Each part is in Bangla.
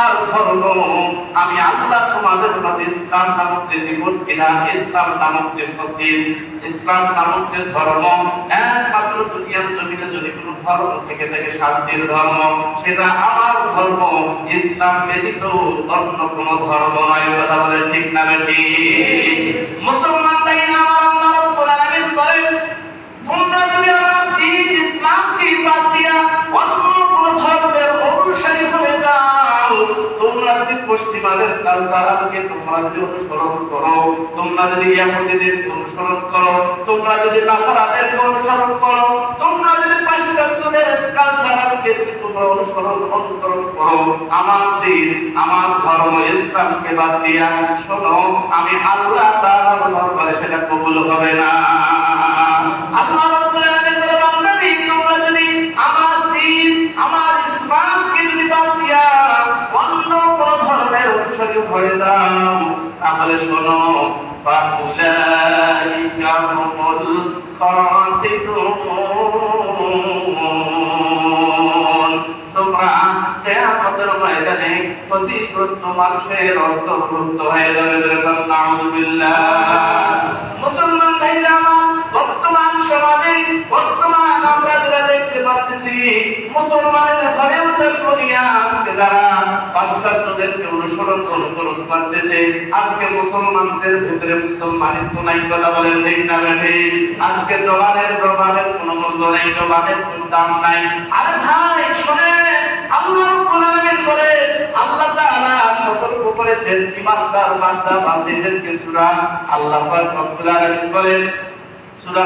আমার ধর্ম। আমি আল্লাহ তোমাদের প্রতি ইসলাম নামক যে জীবন কিনা ইসলাম নামক যে সতীন ইসলাম নামক যে ধর্ম, একমাত্র দুনিয়ার জমিনে যদি কোনো ধর্ম থেকে থাকে শান্তির ধর্ম, সেটা আমার ধর্ম। ইসলাম ব্যতীত অন্য কোনো ধর্ম নয়, কথা বলে ঠিক নামে বেটি? কালচারকে তোমরা যদি অনুসরণ করো, তোমরা যদি অনুসরণ করো, তোমরা যদি নাসারাদের অনুসরণ করো, তোমরা যদি পাশ্চাত্যদের কালচারকে তোমরা অনুসরণ অনুসরণ করো, আমার দিন, আমার ধর্ম, ইসলামকে বাদ দিয়া, শোনো, আমি আল্লাহ তাআলার দরবারে সেটা কবুল হবে না। যাও তাহলে শোনো মুসলমান ভাইরা বর্তমান সমাজে, বর্তমান আমরা যেটা দেখতে পাচ্ছি, মুসলমানের ঘরে উঠে করিয়া যারা পাশ্চাত্যদেরকে অনুসরণ অনুসরণ করতেছে আজকে মুসলমানদের ভিতরে নাই কথা বলেন, ঠিক না আজকে জবানের জবানের মূল্য নেই, জবানের দাম নাই। আরে ভাই, শোনেন, আল্লাহ রাব্বুল বলে আল্লাহ তাআলা সতর্ক করেছেন ইমানদার বান্দা বান্দীদেরকে সূরা আল্লাহ পাক রব্বুল আলামিন সূরা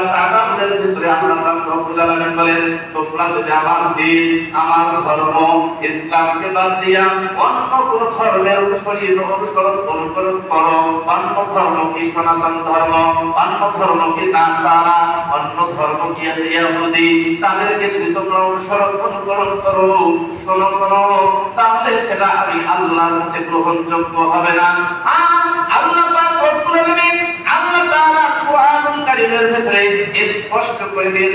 ভিতরে আল্লাহ পাক রব্বুল বলেন, তোমরা যদি আমার দিন, আমার ধর্ম, ইসলামকে বাদ দিয়া অন্য কোন ধর্মের অনুসরী অনুসরণ করো অন্য ধর্ম কি সনাতন ধর্ম? অন্য ধর্ম কি নাসারা? অন্য ধর্ম কি ইহুদি তাদেরকে যদি তোমরা অনুসরণ করো শোনো শোনো, তাহলে সেটা আমি আল্লাহর কাছে গ্রহণযোগ্য হবে না। আল্লাহ পাক আল্লাহ তাআলা কোরআনুল কারীমের স্পষ্ট করে দিয়েছেন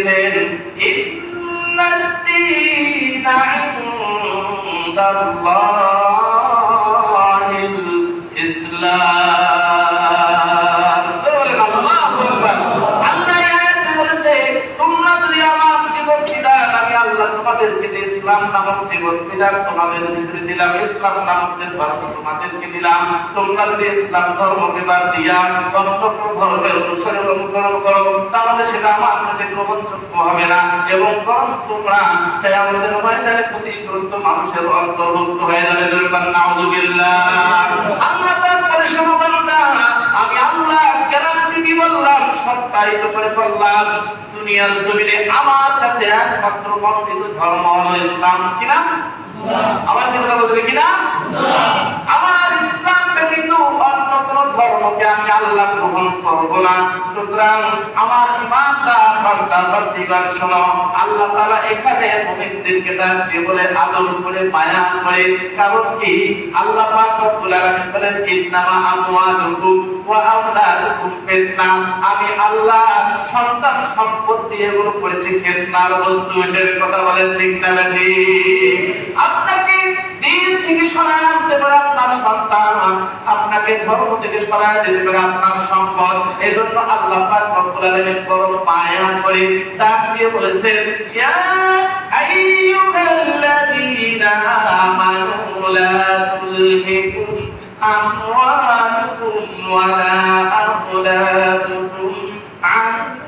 আল্লাহ তোমাদেরকে যে ইসলাম নামক জীবন বিধান তোমাদের দিলাম ইসলাম নামক ধর্ম, তোমাদেরকে দিলাম। তোমরা যদি ইসলাম ধর্মকে বাদ দিয়া কোনো সেটা আমার কাছে হবে না। এবং বরং ময়দানে ক্ষতিগ্রস্ত মানুষের অন্তর্ভুক্ত হয়ে যাবে। তাআলা শোনো আমি আল্লাহ বললাম সত্যায়িত করে বললাম, দুনিয়ার জমিনে আমার কাছে একমাত্র মনোনীত ধর্ম হলো ইসলাম। কিনা আমার কি কথা বলতে কিনা আমার ইসলাম ব্যতীত অন্য কোন ধর্মকে আমি আল্লাহ গ্রহণ করব না। সুতরাং আমার ইমানদার বান্দা বান্দিগণ শোনো, আল্লাহ তাআলা এখানে মুমিনদেরকে দিয়ে বলে আদর করে, মায়া করে, কারণ কি? আল্লাহ পাক রব্বুল আলামিন বলেন, ইন্নামা আমওয়ালুকুম ওয়া আওলাদুকুম ফিতনা। আমি আল্লাহ সন্তান সম্পত্তি এগুলো করেছি ফিতনার বস্তু হিসেবে কথা বলেন ঠিক না নাকি? আপনাকে দিন থেকে আপনার সন্তান আপনাকে ধর্ম থেকে সরায় দিতে পারে আপনার সম্পদ। এজন্য আল্লাহ পাক রব্বুল আলামিন করে ডাক দিয়ে বলেছেন, ইয়া আইয়ুহাল্লাযীনা আমানু عن